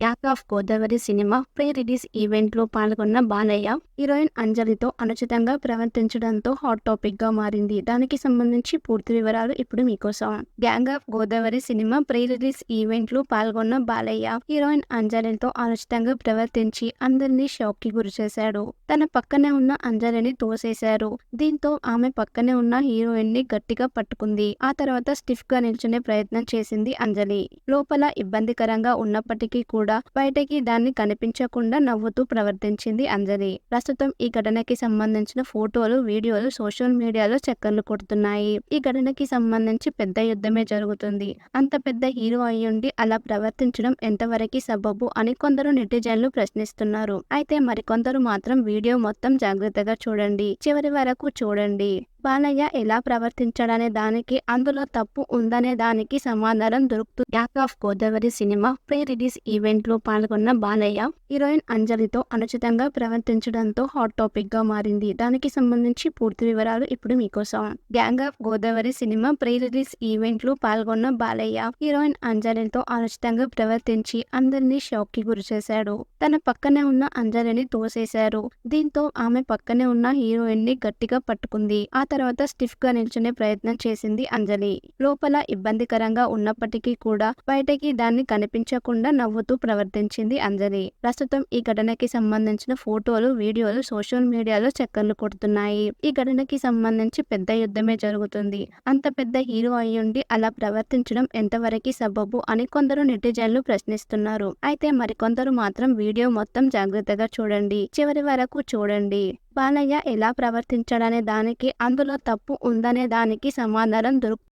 Yuck of Godavari cinema pre release ఈవెంట్లో పాల్గొన్న Balayya heroine అంజలితో అనుచితంగా ప్రవర్తించడంతో హాట్ టాపిక్గా మారింది. దానికి సంబంధించి పూర్తి వివరాలు ఇప్పుడు మీకోసం. Gang of Godavari cinema pre release ఈవెంట్లో పాల్గొన్న బాలయ్య హీరోయిన్ అంజలితో అనుచితంగా ప్రవర్తించి అందరినీ షాక్కి గురి చేశాడు తన పక్కనే ఉన్న అంజలిని తోసేశారు. దీంతో ఆమె పక్కనే ఉన్న హీరోయిన్ని గట్టిగా పట్టుకుంది. ఆ తర్వాత స్టిఫ్గా నిల్చునే ప్రయత్నం చేసింది అంజలి. లోపల ఇబ్బందికరంగా ఉన్నప్పటికీ కూడా బయటకి దాన్ని కనిపించకుండా నవ్వుతూ ప్రవర్తించింది అంజలి. ప్రస్తుతం ఈ ఘటనకి సంబంధించిన ఫోటోలు వీడియోలు సోషల్ మీడియాలో చక్కర్లు కొడుతున్నాయి. ఈ ఘటనకి సంబంధించి పెద్ద యుద్ధమే జరుగుతుంది. అంత పెద్ద హీరో అయ్యుండి అలా ప్రవర్తించడం ఎంతవరకు సబబు అని కొందరు నెటిజన్లు ప్రశ్నిస్తున్నారు. అయితే మరికొందరు మాత్రం వీడియో మొత్తం జాగ్రత్తగా చూడండి. చివరి వరకు చూడండి. బాలయ్య ఎలా ప్రవర్తించాడనే దానికి అందులో తప్పు ఉందనే దానికి సమాధానం దొరుకుతుంది యాక్ of Godavari cinema pre release ఈవెంట్లో పాల్గొన్న బాలయ్య హీరోయిన్ అంజలితో అనుచితంగా ప్రవర్తించడంతో హాట్ టాపిక్గా మారింది. దానికి సంబంధించి పూర్తి వివరాలు ఇప్పుడు మీకోసం. Gang of Godavari cinema pre release ఈవెంట్లో పాల్గొన్న బాలయ్య హీరోయిన్ అంజలితో అనుచితంగా ప్రవర్తించి అందరినీ షాక్కి గురి చేశాడు. తన పక్కనే ఉన్న అంజలిని తోసేశారు. దీంతో ఆమె పక్కనే ఉన్న హీరోయిన్ని గట్టిగా పట్టుకుంది. ఆ తర్వాత స్టిఫ్గా నిల్చునే ప్రయత్నం చేసింది అంజలి. లోపల ఇబ్బందికరంగా ఉన్నప్పటికీ కూడా బయటకి దాన్ని కనిపించకుండా నవ్వుతూ ప్రవర్తించింది అంజలి. ప్రస్తుతం ఈ ఘటనకి సంబంధించిన ఫోటోలు వీడియోలు సోషల్ మీడియాలో చక్కర్లు కొడుతున్నాయి. ఈ ఘటనకి సంబంధించి పెద్ద యుద్ధమే జరుగుతుంది. అంత పెద్ద హీరో అయ్యుండి అలా ప్రవర్తించడం ఎంతవరకు సబబు అని కొందరు నెటిజన్లు ప్రశ్నిస్తున్నారు. అయితే మరికొందరు మాత్రం వీడియో మొత్తం జాగ్రత్తగా చూడండి. చివరి వరకు చూడండి. బాలయ్య ఎలా ప్రవర్తించాడనే దానికి అందులో తప్పు ఉందనే దానికి సమాధానం దొరుకు